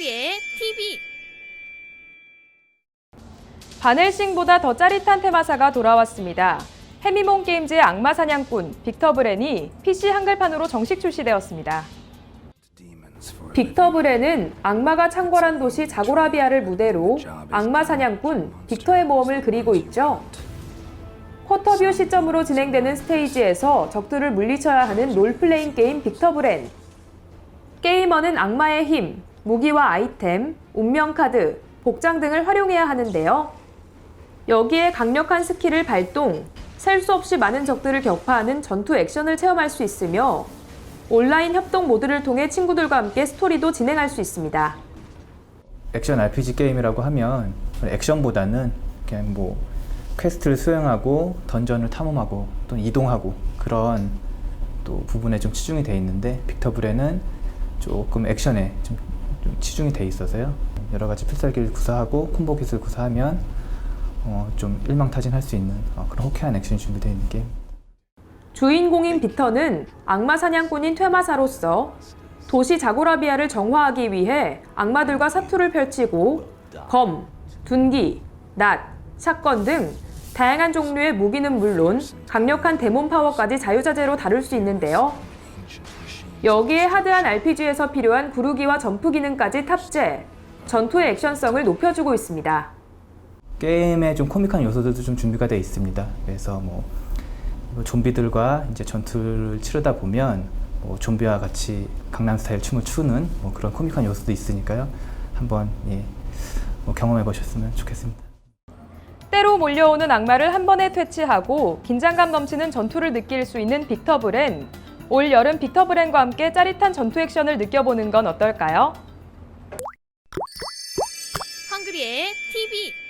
한글이의 TV 바넬싱보다 더 짜릿한 테마사가 돌아왔습니다. 해미몬 게임즈의 악마 사냥꾼 빅터 브렌이 PC 한글판으로 정식 출시되었습니다. 빅터 브렌은 악마가 창궐한 도시 자고라비아를 무대로 악마 사냥꾼 빅터의 모험을 그리고 있죠. 쿼터뷰 시점으로 진행되는 스테이지에서 적들을 물리쳐야 하는 롤플레잉 게임 빅터 브렌. 게이머는 악마의 힘, 무기와 아이템, 운명 카드, 복장 등을 활용해야 하는데요. 여기에 강력한 스킬을 발동, 셀 수 없이 많은 적들을 격파하는 전투 액션을 체험할 수 있으며 온라인 협동 모드를 통해 친구들과 함께 스토리도 진행할 수 있습니다. 액션 RPG 게임이라고 하면 액션보다는 그냥 뭐 퀘스트를 수행하고 던전을 탐험하고 또 이동하고 그런 또 부분에 좀 치중이 돼 있는데 빅터 브레는 조금 액션에 좀, 좀 치중이 돼 있어서요 여러 가지 필살기를 구사하고 콤보 기술 구사하면 어, 좀 일망타진할 수 있는 어, 그런 호쾌한 액션이 준비되어 있는 게임. 주인공인 빅터는 악마 사냥꾼인 퇴마사로서 도시 자고라비아를 정화하기 위해 악마들과 사투를 펼치고 검, 둔기, 낫, 샷건 등 다양한 종류의 무기는 물론 강력한 데몬 파워까지 자유자재로 다룰 수 있는데요. 여기에 하드한 RPG에서 필요한 구르기와 점프 기능까지 탑재, 전투의 액션성을 높여주고 있습니다. 게임에 좀 코믹한 요소들도 좀 준비가 되어 있습니다. 그래서 뭐, 뭐 좀비들과 이제 전투를 치르다 보면 뭐 좀비와 같이 강남 스타일 춤을 추는 뭐 그런 코믹한 요소도 있으니까요. 한번 예, 뭐 경험해 보셨으면 좋겠습니다. 때로 몰려오는 악마를 한 번에 퇴치하고 긴장감 넘치는 전투를 느낄 수 있는 빅터 브렌. 올 여름 빅터 브렌과 함께 짜릿한 전투 액션을 느껴보는 건 어떨까요? 한글이의 TV